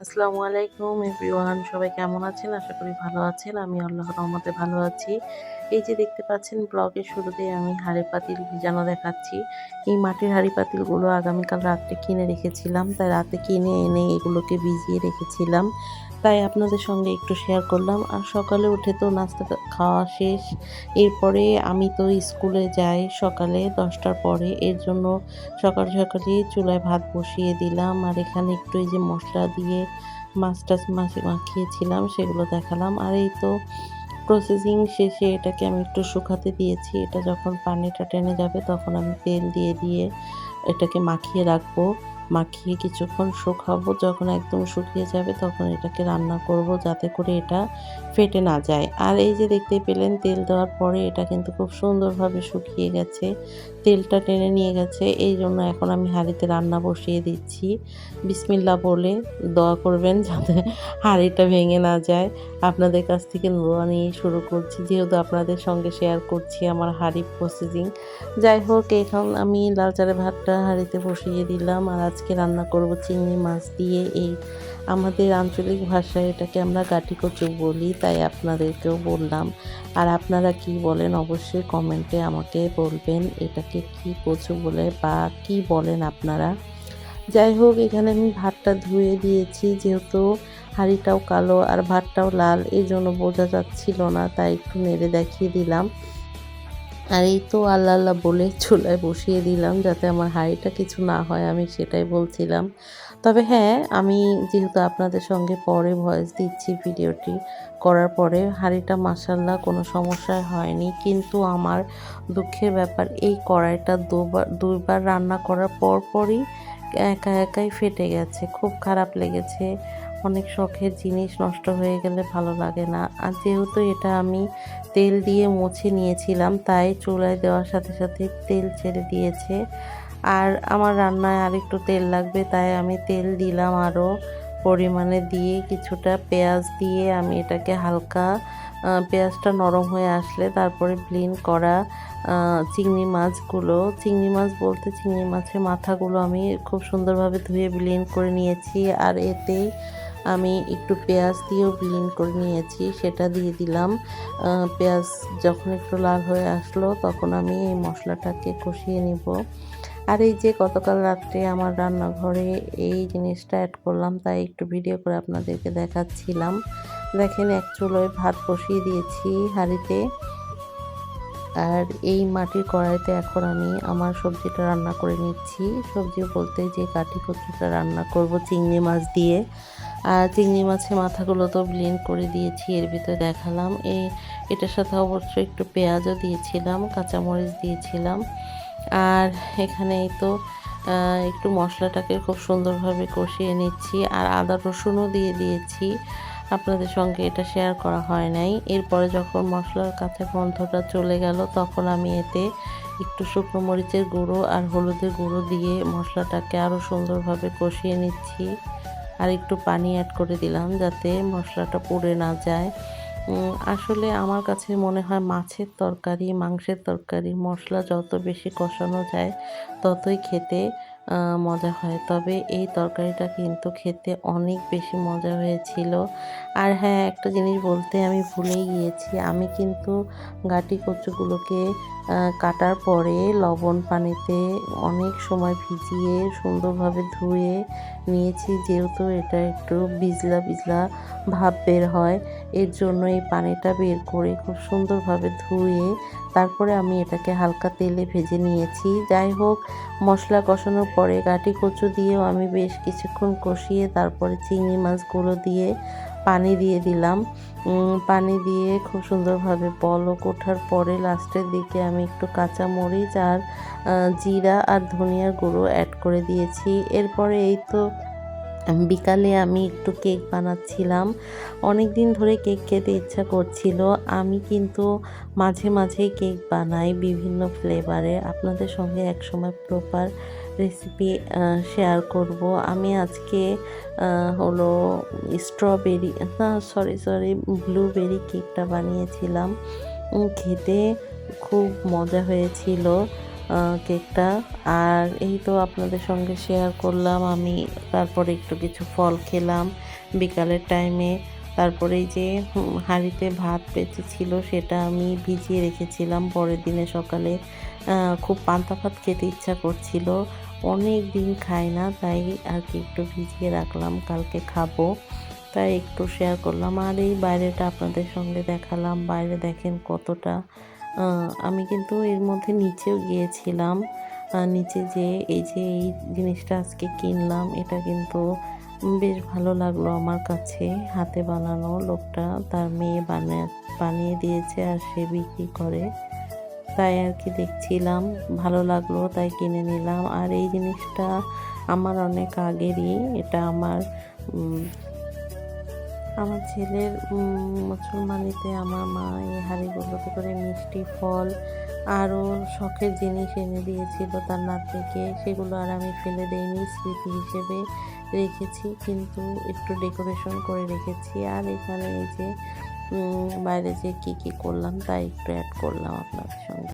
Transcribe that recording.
আসসালামু আলাইকুম এভরিওয়ান, সবাই কেমন আছেন? আশা করি ভালো আছেন। আমি আল্লাহর রহমতে ভালো আছি। এই যে দেখতে পাচ্ছেন ব্লগের শুরুতে আমি হাঁড়ি পাতিল ভিজানো দেখাচ্ছি। এই মাটির হাঁড়ি পাতিলগুলো আগামীকাল রাত্রে কিনে রেখেছিলাম। তাই রাতে কিনে এনে এগুলোকে ভিজিয়ে রেখেছিলাম। তাই আপনাদের সঙ্গে একটু শেয়ার করলাম। আর সকালে উঠে তো নাস্তা খাওয়া শেষ। এরপরে আমি তো স্কুলে যাই সকালে দশটার পরে। এর জন্য সকাল সকালে চুলায় ভাত বসিয়ে দিলাম। আর এখানে একটু এই যে মশলা দিয়ে মাছ টাছ মাখিয়েছিলাম, সেগুলো দেখালাম। আর এই তো প্রসেসিং শেষে এটাকে আমি একটু শুকাতে দিয়েছি। এটা যখন পানিটা টেনে যাবে তখন আমি তেল দিয়ে দিয়ে এটাকে মাখিয়ে রাখব। মাখিয়ে কিছুক্ষণ শুকাবো। যখন একদম শুকিয়ে যাবে তখন এটাকে রান্না করব যাতে করে এটা ফেটে না যায়। আর এই যে দেখতে পেলেন, তেল দেওয়ার পরে এটা কিন্তু খুব সুন্দরভাবে শুকিয়ে গেছে। তেলটা টেনে নিয়ে গেছে। এই জন্য এখন আমি হাঁড়িতে রান্না বসিয়ে দিচ্ছি। বিসমিল্লা বলে দোয়া করবেন যাতে হাঁড়িটা ভেঙে না যায়। আপনাদের কাছ থেকে দোয়া নিয়ে শুরু করছি। যেহেতু আপনাদের সঙ্গে শেয়ার করছি আমার হাঁড়ি প্রসেসিং যাই হোক, এখন আমি লাল চালের ভাতটা হাঁড়িতে বসিয়ে দিলাম। আর আজকে রান্না করব চিংড়ি মাছ দিয়ে। এই আমাদের আঞ্চলিক ভাষায় এটাকে আমরা গাটি কচু বলি, তাই আপনাদেরকেও বললাম। আর আপনারা কি বলেন অবশ্যই কমেন্টে আমাকে বলবেন, এটাকে কি কচু বলে বা কি বলেন আপনারা। যাই হোক, এখানে আমি ভাতটা ধুয়ে দিয়েছি, যেহেতু হাঁড়িটাও কালো আর ভাতটাও লাল এই জন্য বোঝা যাচ্ছিল না, তাই একটু নেড়ে দেখিয়ে দিলাম। আর এই তো আল্লাহ আল্লাহ বলে চুলায় বসিয়ে দিলাম যাতে আমার হাঁড়িটা কিছু না হয়, আমি সেটাই বলছিলাম। তবে হ্যাঁ আমি যেহেতু আপনাদের সঙ্গে পরে ভয়েস দিচ্ছি ভিডিওটি করার পরে, হাঁড়িটা মাসাল্লাহ কোনো সমস্যায় হয়নি। কিন্তু আমার দুঃখের ব্যাপার, এই কড়াইটা দুবার, দুইবার রান্না করার পর পরই একা একাই ফেটে গেছে। খুব খারাপ লেগেছে। অনেক শখের জিনিস নষ্ট হয়ে গেলে ভালো লাগে না। আর যেহেতু এটা আমি তেল দিয়ে মুছে নিয়েছিলাম, তাই চুলায় দেওয়ার সাথে সাথে তেল ছেড়ে দিয়েছে। আর আমার রান্নায় আর একটু তেল লাগবে, তাই আমি তেল দিলাম আরও পরিমাণে দিয়ে কিছুটা পেঁয়াজ দিয়ে আমি এটাকে হালকা পেঁয়াজটা নরম হয়ে আসলে তারপরে ব্লিন করা চিংড়ি মাছগুলো। চিংড়ি মাছ বলতে চিংড়ি মাছের মাথাগুলো আমি খুব সুন্দরভাবে ধুয়ে ব্লিন করে নিয়েছি। আর এতেই আমি একটু পেঁয়াজ দিয়েও ব্লিন করে নিয়েছি, সেটা দিয়ে দিলাম। পেঁয়াজ যখন একটু লাল হয়ে আসলো, তখন আমি এই মশলাটাকে কষিয়ে নিব। আর এই যে গতকাল রাত্রে আমার রান্নাঘরে এই জিনিসটা অ্যাড করলাম, তাই একটু ভিডিও করে আপনাদেরকে দেখাচ্ছিলাম। দেখেন, এক চুলোয় ভাত বসিয়ে দিয়েছি হাঁড়িতে। আর এই মাটির কড়াইতে এখন আমি আমার সবজিটা রান্না করে নিচ্ছি। সবজি বলতে যে কাঠি কচুটা রান্না করব, চিংড়ি মাছ দিয়ে। আর চিংড়ি মাছের মাথাগুলো তো ব্লেন্ড করে দিয়েছি, এর ভিতরে দেখালাম। এই এটার সাথে অবশ্যই একটু পেঁয়াজও দিয়েছিলাম, কাঁচামরিচ দিয়েছিলাম। আর এখানে তো একটু মশলাটাকে খুব সুন্দরভাবে কষিয়ে নিচ্ছি, আর আদা রসুনও দিয়ে দিয়েছি। আপনাদের সঙ্গে এটা শেয়ার করা হয় নাই। এরপরে যখন মশলার কাছে গন্ধটা চলে গেল, তখন আমি এতে একটু শুকনো মরিচের গুঁড়ো আর হলুদের গুঁড়ো দিয়ে মশলাটাকে আরও সুন্দরভাবে কষিয়ে নিচ্ছি। আর একটু পানি অ্যাড করে দিলাম যাতে মশলাটা পুড়ে না যায়। আসলে আমার কাছে মনে হয় মাছের তরকারি, মাংসের তরকারি মশলা যত বেশি কষানো যায় ততই খেতে মজা হয়। তবে এই তরকারিটা কিন্তু খেতে অনেক বেশি মজা হয়েছিল। আর হ্যাঁ একটা জিনিস বলতে আমি ভুলেই গিয়েছি। আমি কিন্তু গাটি কচুগুলোকে কাটার পরে লবণ পানিতে অনেক সময় ভিজিয়ে সুন্দরভাবে ধুয়ে নিয়েছি। যেহেতু এটা একটু বিজলা বিজলা ভাব বের হয়, এর জন্য এই পানিটা বের করে খুব সুন্দরভাবে ধুয়ে তারপরে আমি এটাকে হালকা তেলে ভেজে নিয়েছি। যাই হোক, মশলা কষানোর পরে গাটি কচু দিয়েও আমি বেশ কিছুক্ষণ কষিয়ে তারপরে চিংড়ি মাছগুলো দিয়ে পানি দিয়ে দিলাম। পানি দিয়ে খুব সুন্দরভাবে বলক ওঠার পরে লাস্টের দিকে আমি একটু কাঁচা মরিচ আর জিরা আর ধনিয়ার গুঁড়ো অ্যাড করে দিয়েছি। এরপরে এই তো বিকালে আমি একটু কেক বানাচ্ছিলাম। অনেক দিন ধরে কেক খেতে ইচ্ছা করছিল। আমি কিন্তু মাঝে মাঝেই কেক বানাই বিভিন্ন ফ্লেভারে। আপনাদের সঙ্গে একসময় প্রপার রেসিপি শেয়ার করব। আমি আজকে হলো স্ট্রবেরি, না, সরি সরি, ব্লুবেরি কেকটা বানিয়েছিলাম। খেতে খুব মজা হয়েছিল। কেকটা। আর এই তো আপনাদের সঙ্গে শেয়ার করলাম, আমি তারপরে একটু কিছু ফল খেলাম বিকালের টাইমে তারপরে যে হাঁড়িতে ভাত বেঁচেছিল সেটা আমি ভিজিয়ে রেখেছিলাম পরের দিনে সকালে। খুব পান্তা ভাত খেতে ইচ্ছা করছিল, অনেক দিন খাই না, তাই আর কি একটু ভিজিয়ে রাখলাম, কালকে খাব। তাই একটু শেয়ার করলাম, আর এই বাইরেটা আপনাদের সঙ্গে দেখালাম, বাইরে দেখেন কতটা আমি কিন্তু এর মধ্যে নিচেও গিয়েছিলাম। নিচে যে এই যে এই জিনিসটা আজকে কিনলাম, এটা কিন্তু বেশ ভালো লাগল আমার কাছে। হাতে বানানো লোকটা তার মেয়ে বানিয়ে বানিয়ে দিয়েছে আর সে বিক্রি করে। তাই আর কি দেখছিলাম, ভালো লাগল তাই কিনে নিলাম। আর এই জিনিসটা আমার অনেক আগেরই, এটা আমার আমার ছেলের মুসলমানিতে আমার মা এই হাঁড়িগুলোতে করে মিষ্টি, ফল আরও শখের জিনিস এনে দিয়েছিল তার নাতনিকে। সেগুলো আর আমি ফেলে দেইনি, স্মৃতি হিসেবে রেখেছি, কিন্তু একটু ডেকোরেশন করে রেখেছি। আর এখানে এই যে বাইরে যে কী কী করলাম তাই একটু অ্যাড করলাম আপনাদের সঙ্গে।